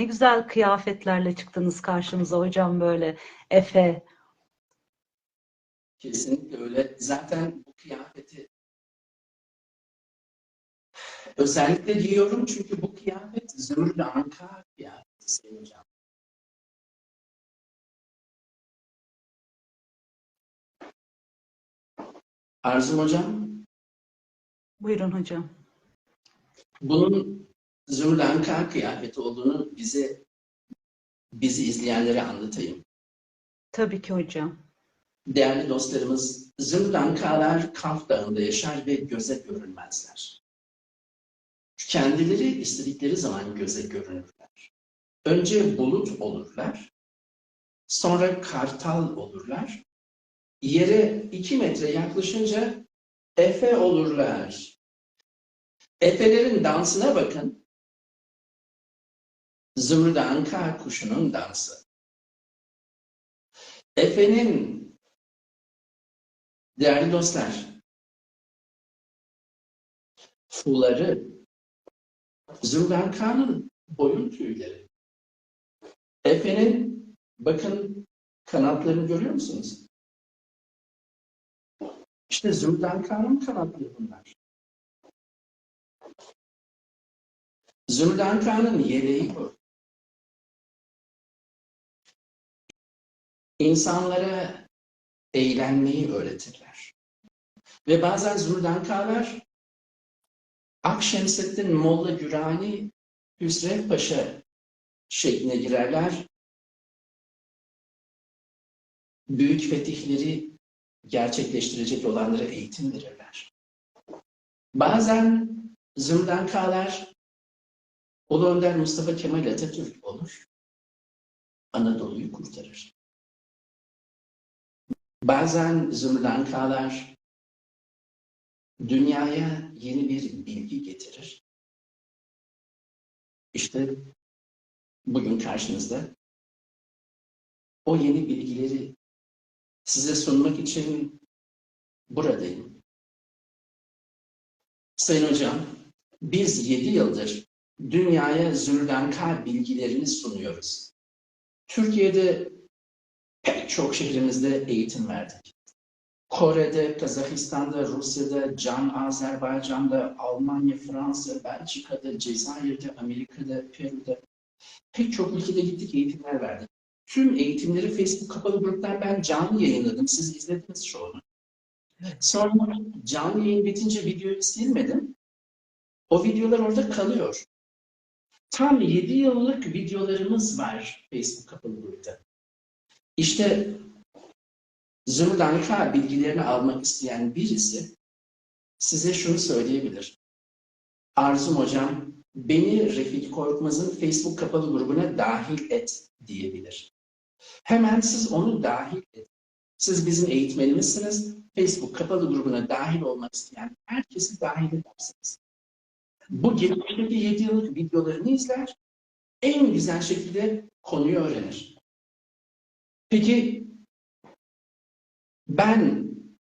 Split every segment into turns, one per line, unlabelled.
Ne güzel kıyafetlerle çıktınız karşımıza hocam böyle. Efe.
Kesinlikle öyle. Zaten bu kıyafeti özellikle giyiyorum çünkü bu kıyafet Zümrüt Anka kıyafeti Sayın Hocam. Arzum Hocam,
Buyurun hocam.
bunun Zümrüt Anka kıyafeti olduğunu bize bizi izleyenlere anlatayım.
Tabii ki hocam.
Değerli dostlarımız, Zümrüt Ankalar Kaf Dağı'nda yaşar ve göze görünmezler. Kendileri istedikleri zaman göze görünürler. Önce bulut olurlar, sonra kartal olurlar, yere iki metre yaklaşınca efe olurlar. Efelerin dansına bakın. Zümrüt Anka kuşunun dansı. Efe'nin değerli dostlar fuları Zümrüt Anka'nın boyun tüyleri. Efe'nin bakın kanatlarını görüyor musunuz? İşte Zümrüt Anka'nın kanatları bunlar. Zümrüt Anka'nın yeleği bu. İnsanlara eğlenmeyi öğretirler. Ve bazen Ankalar Akşemseddin Molla Gürani Hüsrev Paşa şekline girerler. Büyük fetihleri gerçekleştirecek olanlara eğitim verirler. Bazen Zümrüt Ankalar Ulu Önder Mustafa Kemal Atatürk olur. Anadolu'yu kurtarır. Bazen Zümrüt Ankalar dünyaya yeni bir bilgi getirir. İşte bugün karşınızda o yeni bilgileri size sunmak için buradayım. Sayın Hocam, biz 7 yıldır dünyaya Zümrüt bilgilerini sunuyoruz. Türkiye'de pek çok şehrimizde eğitim verdik. Kore'de, Kazakistan'da, Rusya'da, Can Azerbaycan'da, Almanya, Fransa, Belçika'da, Cezayir'de, Amerika'da, Peru'da pek çok ülkede gittik eğitimler verdik. Tüm eğitimleri Facebook kapalı gruptan ben canlı yayınladım. Siz izlediniz çoğunu. Sonra canlı yayın bitince videoyu silmedim. O videolar orada kalıyor. Tam 7 yıllık videolarımız var Facebook kapalı grupta. İşte Zümrüt Anka bilgilerini almak isteyen birisi size şunu söyleyebilir. Arzum hocam beni Refik Korkmaz'ın Facebook kapalı grubuna dahil et diyebilir. Hemen siz onu dahil edin. Siz bizim eğitmenimizsiniz. Facebook kapalı grubuna dahil olmak isteyen herkesi dahil edersiniz. Bu geçmişteki 7 yıllık videolarını izler, en güzel şekilde konuyu öğrenir. Peki ben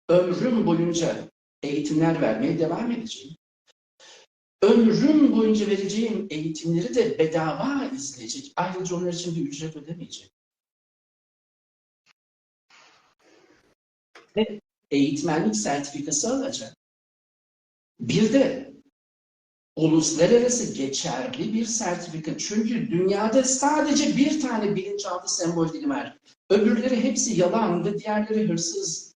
ömrüm boyunca eğitimler vermeye devam edeceğim. Ömrüm boyunca vereceğim eğitimleri de bedava izleyecek. Ayrıca onlar için bir ücret ödemeyecek. Ve eğitmenlik sertifikası alacak. Bir de uluslararası geçerli bir sertifika. Çünkü dünyada sadece bir tane bilinçaltı sembol dili var. Öbürleri hepsi yalan ve diğerleri hırsız.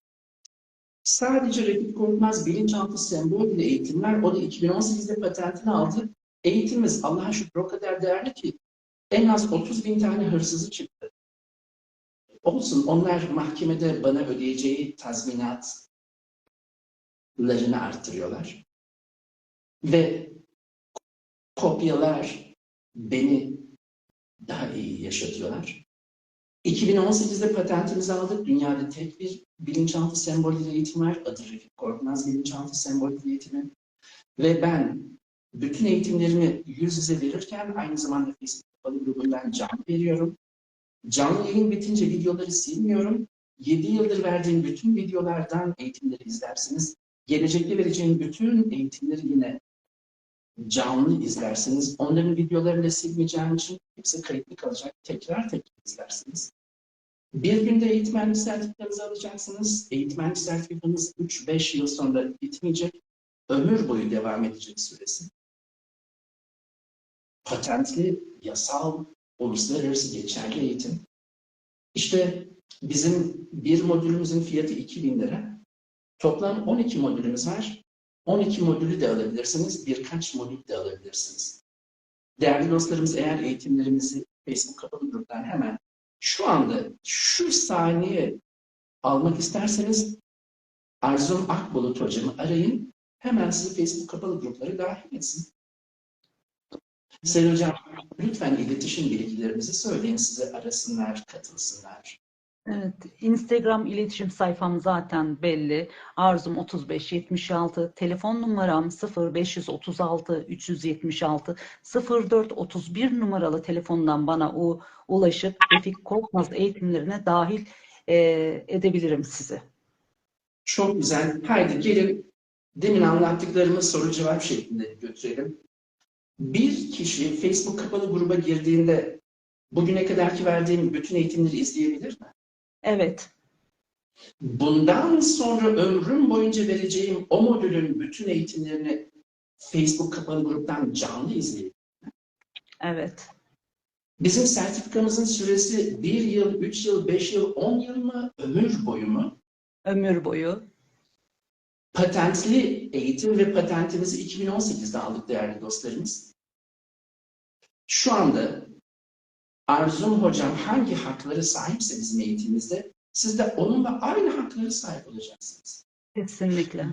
Sadece Refik Korkmaz bilinçaltı sembol dili eğitimler. O da 2018'de patentini aldı. Eğitimimiz Allah'a şükür o kadar değerli ki en az 30 bin tane hırsızı çıktı. Olsun onlar mahkemede bana ödeyeceği tazminatlarını arttırıyorlar. Ve kopyalar beni daha iyi yaşatıyorlar. 2018'de patentimizi aldık. Dünyada tek bir bilinçaltı sembolü eğitim var. Adı Refik Korkmaz bilinçaltı sembolü eğitimi. Ve ben bütün eğitimlerimi yüz yüze verirken aynı zamanda Facebook grubundan canlı veriyorum. Canlı yayın bitince videoları silmiyorum. 7 yıldır verdiğim bütün videolardan eğitimleri izlersiniz. Gelecekte vereceğim bütün eğitimleri yine canlı izlersiniz. Onların videolarını silmeyeceğim için hepsi kayıtlı kalacak. Tekrar tekrar izlersiniz. Bir günde eğitmenlik sertifikanızı alacaksınız. Eğitmenlik sertifikanız 3-5 yıl sonra bitmeyecek. Ömür boyu devam edecek süresi. Patentli, yasal, uluslararası geçerli eğitim. İşte bizim bir modülümüzün fiyatı 2000 lira. Toplam 12 modülümüz var. 12 modülü de alabilirsiniz, birkaç modül de alabilirsiniz. Değerli dostlarımız eğer eğitimlerimizi Facebook kapalı gruptan hemen şu anda şu saniye almak isterseniz Arzum Akbulut hocamı arayın. Hemen sizi Facebook kapalı grupları dahil etsin. Sayın hocam lütfen iletişim bilgilerinizi söyleyin size arasınlar, katılsınlar.
Evet, Instagram iletişim sayfam zaten belli. Arzum 3576, telefon numaram 0536 376 0431 numaralı telefondan bana u, ulaşıp Refik Korkmaz eğitimlerine dahil e, edebilirim sizi.
Çok güzel. Haydi gelin demin anlattıklarımı soru cevap şeklinde götürelim. Bir kişi Facebook kapalı gruba girdiğinde bugüne kadarki verdiğim bütün eğitimleri izleyebilir mi?
Evet,
Bundan sonra ömrüm boyunca vereceğim o modülün bütün eğitimlerini Facebook kapalı gruptan canlı izleyebilir.
evet,
Bizim sertifikamızın süresi 1 yıl, 3 yıl, 5 yıl, 10 yıl mı, ömür boyu mu?
ömür boyu.
Patentli eğitim ve patentimizi 2018'de aldık değerli dostlarımız. Şu anda Arzum Hocam hangi hakları sahipse bizim eğitimimizde siz de onunla aynı hakları sahip olacaksınız.
Kesinlikle.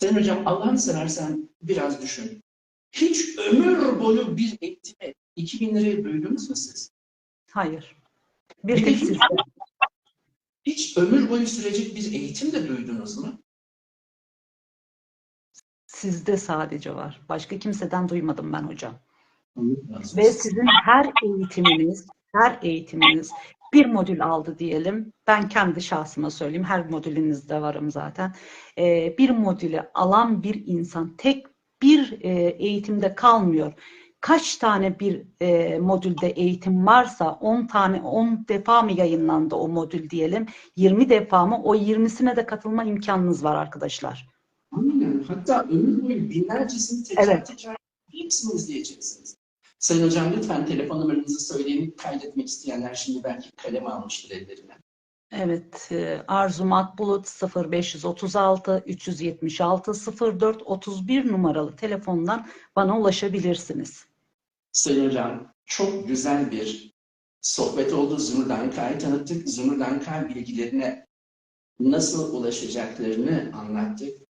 Sayın Hocam Allah'ını seversen biraz düşün. Hiç ömür boyu bir eğitime 2000 liraya duydunuz mu siz?
Hayır. Bir tek sizde.
Hiç ömür boyu sürecek bir eğitim de duydunuz mu?
Sizde sadece var. Başka kimseden duymadım ben hocam. Ve sizin her eğitiminiz, her eğitiminiz bir modül aldı diyelim. Ben kendi şahsıma söyleyeyim. Her modülünüzde varım zaten. Ee, bir modülü alan bir insan tek bir e, eğitimde kalmıyor. Kaç tane bir e, modülde eğitim varsa 10 tane 10 defa mı yayınlandı o modül diyelim. 20 defa mı? O 20'sine de katılma imkanınız var arkadaşlar.
Aynen. Hatta ömür boyu binlercesini tekrar
Evet.
tekrar hepsini izleyeceksiniz. Sayın Hocam lütfen telefon numaranızı söyleyin. Kaydetmek isteyenler şimdi belki kalem almıştır ellerine.
Evet, e, Arzu Makbulut 0536 376 04 31 numaralı telefondan bana ulaşabilirsiniz.
Sayın Hocam çok güzel bir sohbet oldu. Zümrüt tanıttık. Zümrüt bilgilerine nasıl ulaşacaklarını anlattık.